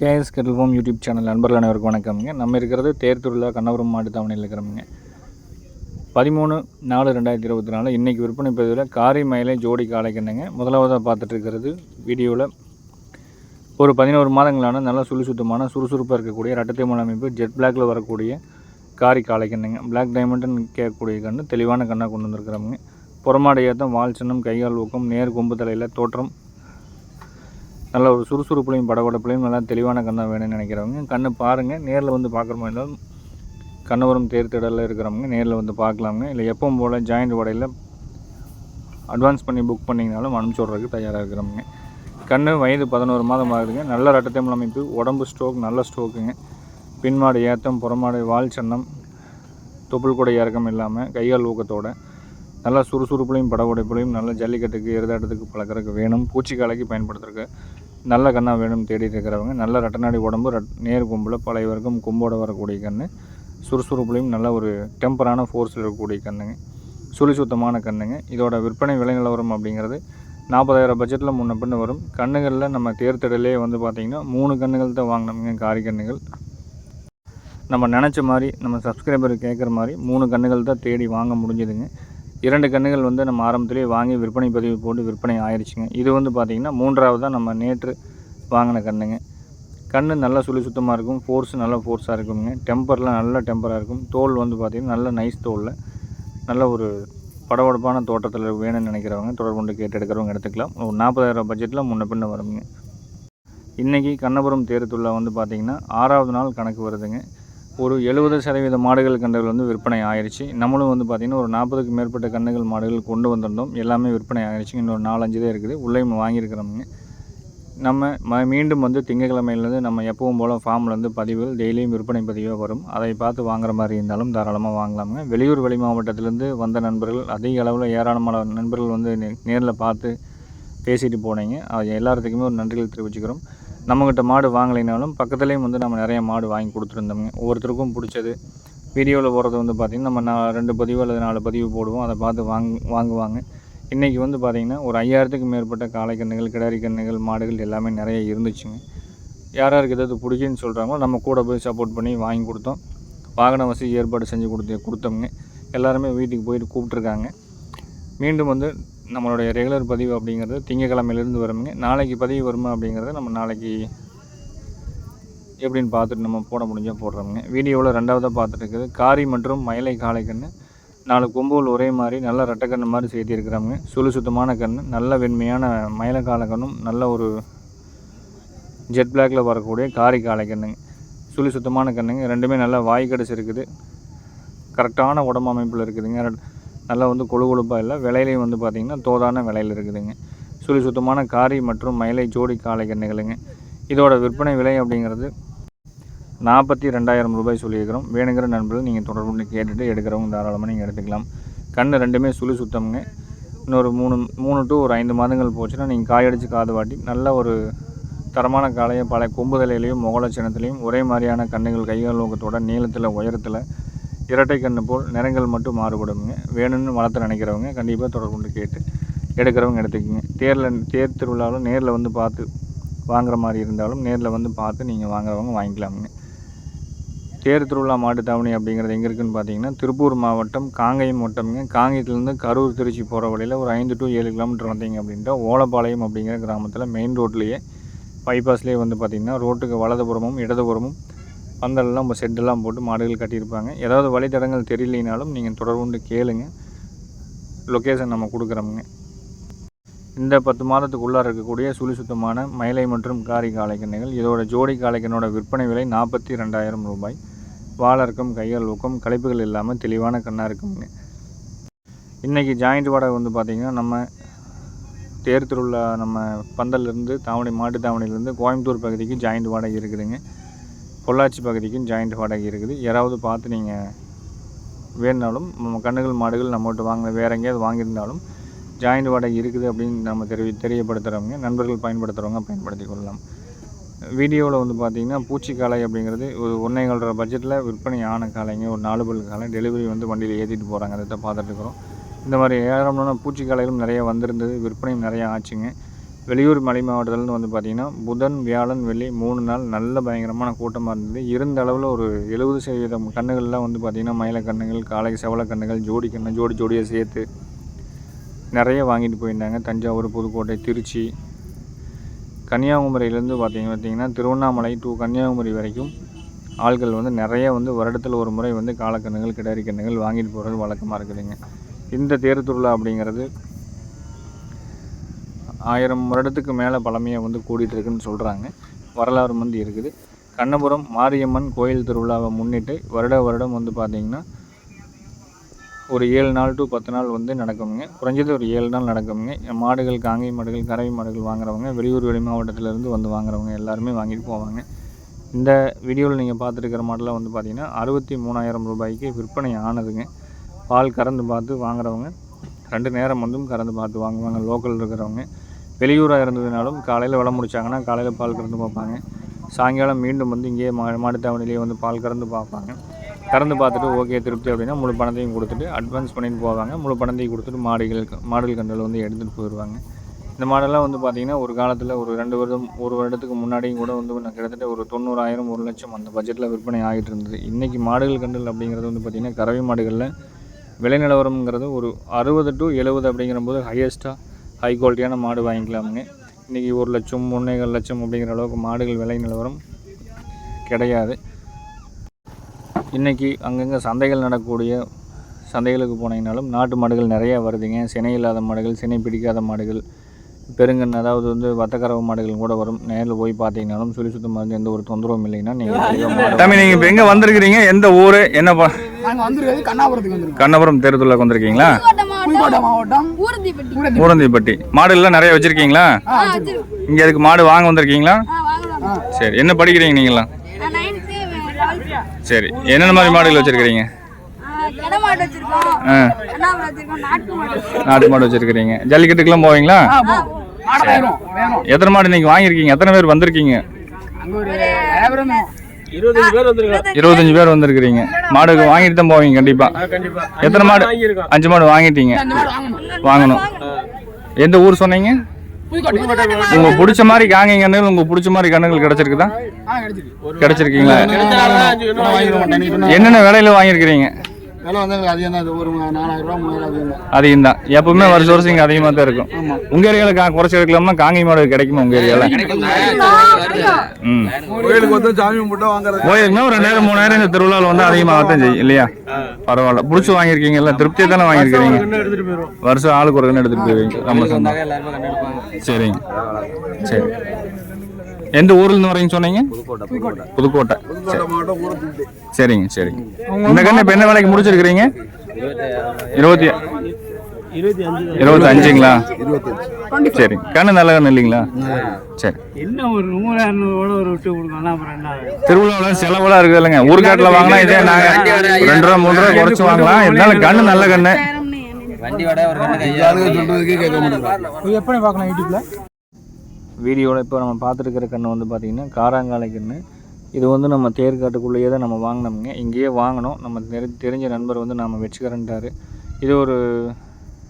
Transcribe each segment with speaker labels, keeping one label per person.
Speaker 1: KS கெட்டல்ஃபோம் YouTube channel நண்பர்கள் அனைவருக்கும் வணக்கம்ங்க. நம்ம இருக்கிறது தேர் திருவிழா கண்ணபுரம் மாட்டு தவணையில் இருக்கிறோமுங்க. பதிமூணு நாலு ரெண்டாயிரத்தி இருபத்தி நாலு இன்றைக்கி விற்பனை பதிவில் காரி மயிலை ஜோடி காலைக்கண்ணுங்க முதலாவதாக பார்த்துட்டு இருக்கிறது வீடியோவில் ஒரு பதினோரு மாதங்களான நல்ல சுழி சுத்தமான சுறுசுறுப்பாக இருக்கக்கூடிய ரட்டத்தை மூல அமைப்பு ஜெட் பிளாக்ல வரக்கூடிய காரி காலைக்கண்ணுங்க பிளாக் டைமண்டுன்னு கேட்கக்கூடிய கண்ணு தெளிவான கண்ணாக கொண்டு வந்திருக்கிறோமுங்க. புறமாடையாத்தம் வால் சின்னம் கைகால் ஊக்கம் நேர் கொம்பு தலையில் தோற்றம் நல்ல ஒரு சுறுசுறுப்புலையும் படபடப்புலையும் நல்லா தெளிவான கண்ணாக வேணும்னு நினைக்கிறவங்க கண்ணை பாருங்கள் நேரில் வந்து பார்க்குற மாதிரி இருந்தாலும் கண்ணபுரம் தேர்த்திடலில் இருக்கிறவங்க நேரில் வந்து பார்க்கலாமுங்க இல்லை எப்பவும் போல் ஜாயிண்ட் உடையில் அட்வான்ஸ் பண்ணி புக் பண்ணிங்கனாலும் அனுப்பிச்சி விட்றதுக்கு தயாராக இருக்கிறவங்க. கண்ணு வயது பதினோரு மாதம் ஆகுதுங்க. நல்ல ரட்டத்தைமல் அமைப்பு உடம்பு ஸ்ட்ரோக் நல்ல ஸ்ட்ரோக்குங்க பின்மாடு ஏத்தம் புறமாடு வால் சன்னம் தொப்புள் கூட இறக்கம் இல்லாமல் கையால் ஊக்கத்தோட நல்லா சுறுசுறுப்புலையும் படபடப்புலையும் நல்ல ஜல்லிக்கட்டுக்கு எரிதாட்டத்துக்கு பழக்கிறதுக்கு வேணும். பூச்சிக்காலைக்கு பயன்படுத்துறதுக்கு நல்ல கண்ணாக வேணும் தேடிட்டு இருக்கிறவங்க நல்ல ரட்டநாடி உடம்பு ரட் நேர் கொம்பில் பழைய வரைக்கும் கொம்போட வரக்கூடிய கன்று சுறுசுறுப்புலையும் நல்ல ஒரு டெம்பரான ஃபோர்ஸில் இருக்கக்கூடிய கண்ணுங்க சுழி சுத்தமான கண்ணுங்க. இதோட விற்பனை விலை நிலவரம் அப்படிங்கிறது நாற்பதாயிரம் பட்ஜெட்டில் முன்ன பின்ன வரும். கண்ணுகளில் நம்ம தேர்தடலே வந்து பார்த்திங்கன்னா மூணு கண்ணுகள் தான் வாங்கினோமுங்க காரி கண்ணுகள். நம்ம நினச்ச மாதிரி நம்ம சப்ஸ்கிரைபர் கேட்குற மாதிரி மூணு கண்ணுகள் தான் தேடி வாங்க முடிஞ்சதுங்க. இரண்டு கன்றுகள் வந்து நம்ம ஆரம்பத்திலே வாங்கி விற்பனை பதிவு போட்டு விற்பனை ஆயிடுச்சுங்க இது வந்து பார்த்திங்கன்னா மூன்றாவதாக நம்ம நேற்று வாங்கின கன்றுங்க. கண்ணு நல்லா சுழி சுத்தமாக இருக்கும். ஃபோர்ஸ் நல்ல ஃபோர்ஸாக இருக்குங்க. டெம்பர்லாம் நல்ல டெம்பராக இருக்கும். தோல் வந்து பார்த்திங்கன்னா நல்ல நைஸ் தோலில். நல்ல ஒரு படபடப்பான தோட்டத்தில் வேணும்னு நினைக்கிறவங்க தொடர்பு கொண்டு கேட்டு எடுக்கிறவங்க எடுத்துக்கலாம். ஒரு நாற்பதாயிரம் பட்ஜெட்டில் முன்ன பின்ன வருங்க. இன்றைக்கி கண்ணபுரம் தேர்த்துள்ள வந்து பார்த்திங்கன்னா ஆறாவது நாள் கணக்கு வருதுங்க. ஒரு எழுபது சதவீத மாடுகள் கன்றுகள் வந்து விற்பனை ஆயிடுச்சு நம்மளும் வந்து பார்த்திங்கன்னா ஒரு நாற்பதுக்கு மேற்பட்ட கன்றுகள் மாடுகள் கொண்டு வந்திருந்தோம். எல்லாமே விற்பனை ஆயிடுச்சு இன்னொரு நாலஞ்சு தான் இருக்குது. உள்ளே வாங்கியிருக்கிறோமுங்க. நம்ம ம மீண்டும் வந்து திங்கக்கிழமையிலேருந்து நம்ம எப்பவும் போல் ஃபார்ம்லேருந்து பதிவுகள் டெய்லியும் விற்பனை பதிவாக வரும். அதை பார்த்து வாங்குற மாதிரி இருந்தாலும் தாராளமாக வாங்கலாமுங்க. வெளியூர் வெளி மாவட்டத்திலேருந்து வந்த நண்பர்கள் அதிக அளவில் ஏராளமான நண்பர்கள் வந்து நே நேரில் பார்த்து பேசிட்டு போனீங்க. அது எல்லாத்துக்குமே ஒரு நன்றிகள் தெரிவிச்சுக்கிறோம். நம்மக்கிட்ட மாடு வாங்கலைனாலும் பக்கத்துலேயும் வந்து நம்ம நிறைய மாடு வாங்கி கொடுத்துருந்தோங்க ஒவ்வொருத்தருக்கும் பிடிச்சது. வீடியோவில் போகிறது வந்து பார்த்திங்கன்னா நம்ம நான் ரெண்டு பதிவு அல்லது நாலு பதிவு போடுவோம். அதை பார்த்து வாங் வாங்குவாங்க. இன்றைக்கி வந்து பார்த்திங்கன்னா ஒரு ஐயாயிரத்துக்கு மேற்பட்ட காளை கன்றுகள் கிடாரி கன்றுகள் மாடுகள் எல்லாமே நிறைய இருந்துச்சுங்க. யார் யாருக்கு எதாவது பிடிக்குன்னு சொல்கிறாங்களோ நம்ம கூட போய் சப்போர்ட் பண்ணி வாங்கி கொடுத்தோம். வாகன வசதி ஏற்பாடு செஞ்சு கொடுத்து கொடுத்தோங்க எல்லாருமே வீட்டுக்கு போயிட்டு கூப்பிட்ருக்காங்க மீண்டும் வந்து நம்மளுடைய ரெகுலர் பதிவு அப்படிங்கிறது திங்கக்கிழமையிலேருந்து வருங்க நாளைக்கு பதிவு வருமா அப்படிங்கிறத நம்ம நாளைக்கு எப்படின்னு பார்த்துட்டு நம்ம போட முடிஞ்சால் போடுறோமுங்க. வீடியோவில் ரெண்டாவதாக பார்த்துட்டு காரி மற்றும் மயிலை காளை கன்று நாலு கொம்புகள் ஒரே மாதிரி நல்ல ரெட்டைக்கண்ணு மாதிரி சேர்த்திருக்கிறாங்க சுழு சுத்தமான கன்று நல்ல வெண்மையான மயிலை காளை கண்ணும். நல்ல ஒரு ஜெட் பிளாக்ல வரக்கூடிய காரி காளை கண்ணுங்க. சுழி சுத்தமான கண்ணுங்க. ரெண்டுமே நல்லா வாய் கடிச்சு இருக்குது. கரெக்டான உடம்பு அமைப்பில் இருக்குதுங்க. நல்லா வந்து கொழு கொழுப்பாக இல்லை விலையிலையும் வந்து பார்த்திங்கன்னா தோதான விலையில் இருக்குதுங்க. சுழி சுத்தமான காரி மற்றும் மயிலை ஜோடி காளை கண்ணுகளுங்க இதோட விற்பனை விலை அப்படிங்கிறது நாற்பத்தி ரெண்டாயிரம் ரூபாய் சொல்லியிருக்கிறோம். வேணுங்கிற நண்பர்கள் நீங்கள் தொடர்பு கேட்டுட்டு எடுக்கிறவங்க தாராளமாக நீங்கள் எடுத்துக்கலாம். கண் ரெண்டுமே சுழி சுத்தம்ங்க. இன்னொரு மூணு மூணு டு ஒரு ஐந்து மாதங்கள் போச்சுன்னா நீங்கள் காயடிச்சு காது வாட்டி நல்ல ஒரு தரமான காளையை பல கொம்புதலையிலையும் முகலட்சணத்துலேயும் ஒரே மாதிரியான கண்ணுகள் கைகள் நோக்கத்தோட நீளத்தில் உயரத்தில் இரட்டை கண்ணு போல் நிறங்கள் மட்டும் மாறுபடுங்க. வேணும்னு வளர்த்து நினைக்கிறவங்க கண்டிப்பாக தொடர்பு கொண்டு கேட்டு எடுக்கிறவங்க எடுத்துக்கோங்க. தேரில் தேர் திருவிழாவில் நேரில் வந்து பார்த்து வாங்குற மாதிரி இருந்தாலும் நேரில் வந்து பார்த்து நீங்கள் வாங்குறவங்க வாங்கிக்கலாமுங்க. தேர் திருவிழா மாட்டு தாவணி அப்படிங்கிறது எங்கே இருக்குதுன்னு பார்த்தீங்கன்னா திருப்பூர் மாவட்டம் காங்கையம் வட்டம்ங்க காங்கேயத்துலேருந்து கரூர் திருச்சி போகிற வழியில் ஒரு ஐந்து டு ஏழு கிலோமீட்டர் வந்தீங்க அப்படின்ட்டு ஓலப்பாளையம் அப்படிங்கிற கிராமத்தில் மெயின் ரோட்லேயே பைபாஸ்லேயே வந்து பார்த்திங்கன்னா ரோட்டுக்கு வலதுபுறமும் இடதுபுறமும் பந்தல்லாம் நம்ம செட்டெல்லாம் போட்டு மாடுகள் கட்டியிருப்பாங்க. ஏதாவது வழித்தடங்கள் தெரியலைனாலும் நீங்கள் தொடர்பு கொண்டு கேளுங்க. லொக்கேஷன் நம்ம கொடுக்குறோமுங்க. இந்த பத்து மாதத்துக்குள்ளார இருக்கக்கூடிய சுழி சுத்தமான மயிலை மற்றும் காரி காளைக்கண்ணுகள் இதோட ஜோடி காளைக்கண்ணோட விற்பனை விலை நாற்பத்தி ரெண்டாயிரம் ரூபாய். வாழர்க்கம் கையால் ஊக்கம் களைப்புகள் இல்லாமல் தெளிவான கண்ணாக இருக்குங்க இன்றைக்கி ஜாயிண்ட் வாடகை வந்து பார்த்திங்கன்னா நம்ம தேர் திருவிழா நம்ம பந்தல்லேருந்து தாவணி மாட்டு தாவணிலேருந்து கோயம்புத்தூர் பகுதிக்கு ஜாயிண்ட் வாடகை இருக்குதுங்க. பொள்ளாச்சி பகுதிக்கும் ஜாயிண்ட் வாடகை இருக்குது. யாராவது பார்த்து நீங்கள் வேணுனாலும் நம்ம கண்ணுகள் மாடுகள் நம்மகிட்ட வாங்கின வேறு எங்கேயாவது வாங்கியிருந்தாலும் ஜாயிண்ட் வாடகை இருக்குது அப்படின்னு நம்ம தெரிய தெரியப்படுத்துகிறவங்க நண்பர்கள் பயன்படுத்துகிறவங்க பயன்படுத்தி கொள்ளலாம். வீடியோவில் வந்து பார்த்திங்கன்னா பூச்சிக்காலை அப்படிங்கிறது ஒரு ஒன்றே பட்ஜெட்டில் விற்பனை ஆன காலைங்க ஒரு நாலு பல் காலை டெலிவரி வந்து வண்டியில் ஏற்றிட்டு போகிறாங்க அதை தான் பார்த்துட்டு இருக்கிறோம். இந்த மாதிரி ஏராளமான பூச்சிக்காலைகளும் நிறைய வந்திருந்தது. விற்பனையும் நிறையா ஆச்சுங்க. வெளியூர் மலை மாவட்டத்துலேருந்து வந்து பார்த்திங்கன்னா புதன் வியாழன் வெள்ளி மூணு நாள் நல்ல பயங்கரமான கூட்டமாக இருந்தது. இருந்த அளவில் ஒரு எழுபது சதவீதம் கண்ணுகள்லாம் வந்து பார்த்திங்கன்னா மயில கண்ணுகள் காலை செவல கண்ணுகள் ஜோடி கண்ணு ஜோடி ஜோடியாக சேர்த்து நிறைய வாங்கிட்டு போயிருந்தாங்க. தஞ்சாவூர் புதுக்கோட்டை திருச்சி. கன்னியாகுமரியிலேருந்து பார்த்திங்க பார்த்தீங்கன்னா திருவண்ணாமலை டு கன்னியாகுமரி வரைக்கும் ஆள்கள் வந்து நிறைய வந்து வருடத்தில் ஒரு முறை வந்து காலக்கண்ணுகள் கிடாரி கண்ணுகள் வாங்கிட்டு போகிறது வழக்கமாக இருக்குதுங்க. இந்த தேர் திருவிழா அப்படிங்கிறது ஆயிரம் வருடத்துக்கு மேலே பழமையாக வந்து கூடிட்டுருக்குன்னு சொல்கிறாங்க வரலாறு வந்து இருக்குது. கண்ணபுரம் மாரியம்மன் கோயில் திருவிழாவை முன்னிட்டு வருட வருடம் வந்து பார்த்திங்கன்னா ஒரு ஏழு நாள் டு பத்து நாள் வந்து நடக்குங்க. குறைஞ்சது ஒரு ஏழு நாள் நடக்குங்க. மாடுகள் காங்கை மாடுகள் கறவை மாடுகள் வாங்குறவங்க வெளியூர் வெளி மாவட்டத்திலேருந்து வந்து வாங்குறவங்க எல்லாருமே வாங்கிட்டு போவாங்க. இந்த வீடியோவில் நீங்கள் பார்த்துருக்கிற மாடலாம் வந்து பார்த்திங்கன்னா அறுபத்தி மூணாயிரம் ரூபாய்க்கு விற்பனை ஆனதுங்க. பால் கறந்து பார்த்து வாங்குறவங்க ரெண்டு நேரம் வந்தும் கறந்து பார்த்து வாங்குவாங்க. லோக்கல் இருக்கிறவங்க. வெளியூராக இருந்ததுனாலும் காலையில் விலை முடிச்சாங்கன்னா காலையில் பால் கறந்து பார்ப்பாங்க. சாயங்காலம் மீண்டும் வந்து இங்கேயே மா மாட்டுத்தாவணிலேயே வந்து பால் கறந்து பார்ப்பாங்க. கறந்து பார்த்துட்டு ஓகே திருப்தி அப்படின்னா முழு பணத்தையும் கொடுத்துட்டு அட்வான்ஸ் பண்ணிட்டு போவாங்க. முழு பணத்தையும் கொடுத்துட்டு மாடுகள் மாடுகள் கன்றுகள் வந்து எடுத்துகிட்டு போயிடுவாங்க. இந்த மாடெல்லாம் வந்து பார்த்திங்கன்னா ஒரு காலத்தில் ஒரு ரெண்டு வருடம் ஒரு வருடத்துக்கு முன்னாடியும் கூட வந்து நான் கிட்டத்தட்ட ஒரு தொண்ணூறாயிரம் ஒரு லட்சம் அந்த பட்ஜெட்டில் விற்பனை ஆகிட்டு இருந்தது. இன்றைக்கி மாடுகள் கன்றுகள் அப்படிங்கிறது வந்து பார்த்திங்கன்னா கறவை மாடுகளில் விலை நிலவரம்ங்கிறது ஒரு அறுபது டு எழுபது அப்படிங்கிற போது ஹையஸ்ட்டாக ஹை குவாலிட்டியான மாடு வாங்கிக்கலாமுங்க. இன்றைக்கி ஒரு லட்சம் ஒன்றேகால் லட்சம் அப்படிங்கிற அளவுக்கு மாடுகள் விலை நிலவரம் கிடையாது. இன்றைக்கி அங்கங்கே சந்தைகள் நடக்கக்கூடிய சந்தைகளுக்கு போனீங்கனாலும் நாட்டு மாடுகள் நிறையா வருதுங்க. சினை இல்லாத மாடுகள் சினை பிடிக்காத மாடுகள் பெருங்கன் அதாவது வந்து வத்தக்கரவு மாடுகள் கூட வரும். நேரில் போய் பார்த்தீங்கனாலும் சுழி சுத்தமாக இருந்து எந்த ஒரு தொந்தரவும் இல்லைன்னா நீங்கள் தம்பி நீங்கள் இப்போ எங்கே வந்திருக்கிறீங்க? எந்த ஊர்? என்ன
Speaker 2: நாங்கள் வந்திருக்கிறது கண்ணாபுரத்துக்கு வந்திருக்கோம்.
Speaker 1: கண்ணபுரம் தேர்தலுக்கு வந்திருக்கீங்களா?
Speaker 2: புதுக்கோட்டை மாவட்டம்
Speaker 3: ஊரந்திப்பட்டி
Speaker 1: மாடுகள்லாம் நிறைய வச்சுருக்கீங்களா? இங்கே அதுக்கு மாடு வாங்க வந்திருக்கீங்களா? சரி என்ன படிக்கிறீங்க நீங்களாம் சரி என்னென்ன மாதிரி மாடுகள் வச்சுருக்கிறீங்க?
Speaker 3: கடை மாடு வச்சிருக்கோம்.
Speaker 1: ஆ.
Speaker 3: அண்ணாமலை வச்சிருக்கோம் நாட்டு மாடு வச்சிருக்கோம்.
Speaker 1: நாட்டு மாடு வச்சுருக்கிறீங்க. ஜல்லிக்கட்டுக்கெல்லாம் போவீங்களா? எத்தனை மாடு இன்னைக்கு வாங்கியிருக்கீங்க? எத்தனை பேர் வந்திருக்கீங்க? இருபத்தஞ்சு பேர் வந்திருக்கிறீங்க. மாடு வாங்கிட்டு தான் போவீங்க கண்டிப்பா. எத்தனை மாடு? அஞ்சு மாடு வாங்கிட்டீங்க.
Speaker 2: வாங்கணும்.
Speaker 1: வாங்கணும். எந்த ஊர் சொன்னீங்க? உங்க பிடிச்ச மாதிரி காங்கை கண்ணுகள் உங்க பிடிச்ச மாதிரி கண்ணுகள் கிடைச்சிருக்குதா? கிடைச்சிருக்கீங்களா? என்னென்ன விலையில வாங்கியிருக்கிறீங்க?
Speaker 2: விலை வந்து அதிகம் தான். ஒரு நாலாயிரம் ரூபா மூவாயிரம் அதிகம் தான்
Speaker 1: அதிகம் தான் எப்பவுமே வருஷம் வருஷம் இங்கே அதிகமாக தான் இருக்கும். உங்க ஏரியாவில் கா குறைச்சி எடுக்கலாம்னா காங்கை மாடு கிடைக்குமா உங்க ஏரியாவில் ம்.
Speaker 4: கோயிலுக்கு வந்து சாமி கும்பிட்டு வாங்குறது.
Speaker 1: போயிருந்தா ஒரு ரெண்டாயிரம் மூணாயிரம் இந்த திருவிழாவில் வந்து அதிகமாக தான் செய்யும் இல்லையா? பரவாயில்ல. பிடிச்சி வாங்கியிருக்கீங்கல்ல? திருப்தியை தானே வாங்கியிருக்கிறீங்க? வருஷம் ஆளுக்கு ஒரு கன்று எடுத்துட்டு போயிருவீங்க. ரொம்ப சந்தோஷம் சரிங்க. சரி. எந்த ஊர்ல இருந்து வரீங்க சொன்னீங்க? புதுக்கோட்டை
Speaker 4: ஊரத்துட்டு
Speaker 1: சரிங்க சரிங்க இந்த கண்ணு இப்போ என்ன வேலைக்கு முடிச்சிருக்கிறீங்க? இருபத்தி இருபத்தி அஞ்சுங்களா சரி. கண்ணு நல்ல கண்ணு இல்லைங்களா? சரி.
Speaker 5: என்ன ஒரு நூறு இரநூறுவோட ஒரு விட்டு கொடுக்கலாம். அப்புறம் என்ன?
Speaker 1: திருவிழாவில் செலவெல்லாம் இருக்குது இல்லைங்க. ஊருக்காட்டில் வாங்கினா இதே நாங்கள் ரெண்டு ரூபா மூணு ரூபா குறைச்சி வாங்கலாம். இருந்தாலும் கண்ணு நல்ல கண்ணு.
Speaker 4: யாருக்கும் சொல்றதுக்கே கேட்க மாட்டேங்குது.
Speaker 2: எப்படி பார்க்கலாம் யூடியூப்ல?
Speaker 1: வீடியோவில் இப்போ நம்ம பார்த்துருக்கிற கன்று வந்து பார்த்திங்கன்னா காராங்காலை கன்று இது வந்து நம்ம தேர்காட்டுக்குள்ளேயே தான் நம்ம வாங்கினோம்ங்க. இங்கேயே வாங்கினோம் நம்ம தெரி- தெரிஞ்ச நண்பர் வந்து நம்ம வச்சுக்கிறேன்ட்டார். இது ஒரு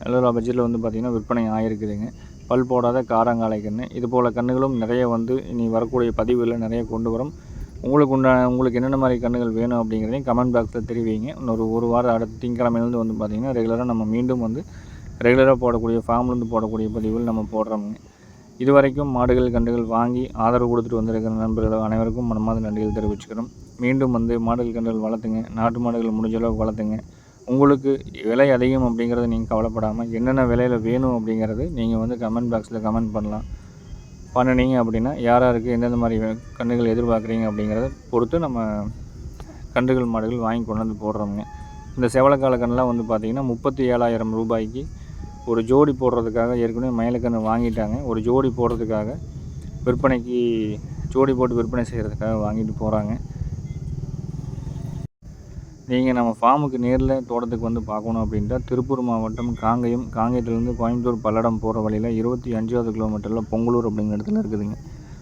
Speaker 1: நல்ல பட்ஜெட்டில் வந்து பார்த்திங்கன்னா விற்பனை ஆகிருக்குதுங்க பல் போடாத காராங்காலை கன்று இது போல் கன்றுகளும் நிறைய வந்து இனி வரக்கூடிய பதிவுகளில் நிறைய கொண்டு வரும். உங்களுக்கு உண்டான உங்களுக்கு என்னென்ன மாதிரி கன்றுகள் வேணும் அப்படிங்கிறதையும் கமெண்ட் பாக்ஸில் தெரிவிங்க. இன்னொரு ஒரு வாரம் அடுத்த திங்கக்கிழமையிலேருந்து வந்து பார்த்திங்கன்னா ரெகுலராக நம்ம மீண்டும் வந்து ரெகுலராக போடக்கூடிய ஃபார்ம்லேருந்து போடக்கூடிய பதிவுகள் நம்ம போடுறோமுங்க. இதுவரைக்கும் மாடுகள் கன்றுகள் வாங்கி ஆதரவு கொடுத்துட்டு வந்திருக்கிற நண்பர்கள் அனைவருக்கும் மனமாத நன்றிகள் தெரிவிச்சுக்கிறோம். மீண்டும் வந்து மாடுகள் கன்றுகள் வளர்த்துங்க. நாட்டு மாடுகள் முடிஞ்ச அளவுக்கு வளர்த்துங்க. உங்களுக்கு விலை அதிகம் அப்படிங்கிறத நீங்கள் கவலைப்படாமல் என்னென்ன விலையில் வேணும் அப்படிங்கிறது நீங்கள் வந்து கமெண்ட் பாக்ஸில் கமெண்ட் பண்ணலாம். பண்ணினீங்க அப்படின்னா யார் யாருக்கு எந்தெந்த மாதிரி கன்றுகள் எதிர்பார்க்குறீங்க அப்படிங்கிறத பொறுத்து நம்ம கன்றுகள் மாடுகள் வாங்கி கொண்டு வந்து போடுறோங்க இந்த செவலக்கால கன்றுலாம் வந்து பார்த்திங்கன்னா முப்பத்தி ஏழாயிரம் ரூபாய்க்கு ஒரு ஜோடி போடுறதுக்காக ஏற்கனவே மயிலக்கன்று வாங்கிட்டாங்க. ஒரு ஜோடி போடுறதுக்காக விற்பனைக்கு ஜோடி போட்டு விற்பனை செய்கிறதுக்காக வாங்கிட்டு போகிறாங்க நீங்கள் நம்ம ஃபார்முக்கு நேரில் தோட்டத்துக்கு வந்து பார்க்கணும் அப்படின்ட்டா திருப்பூர் மாவட்டம் காங்கயம் காங்கயத்துலேருந்து கோயம்புத்தூர் பல்லடம் போகிற வழியில் இருபத்தி அஞ்சாவது கிலோமீட்டரில் பொங்கலூர் அப்படிங்கிற இடத்துல இருக்குதுங்க.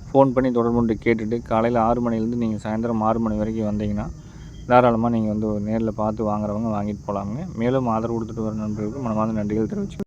Speaker 1: ஃபோன் பண்ணி தொடர்பு கொண்டு கேட்டுட்டு காலையில் ஆறு மணிலேருந்து நீங்கள் சாயந்தரம் ஆறு மணி வரைக்கும் வந்தீங்கன்னா தாராளமாக நீங்கள் வந்து நேரில் பார்த்து வாங்குறவங்க வாங்கிட்டு போகலாங்க மேலும் ஆதரவு கொடுத்துட்டு வர நண்பர்களுக்கு மனமார்ந்த நன்றிகள் தெரிவிச்சு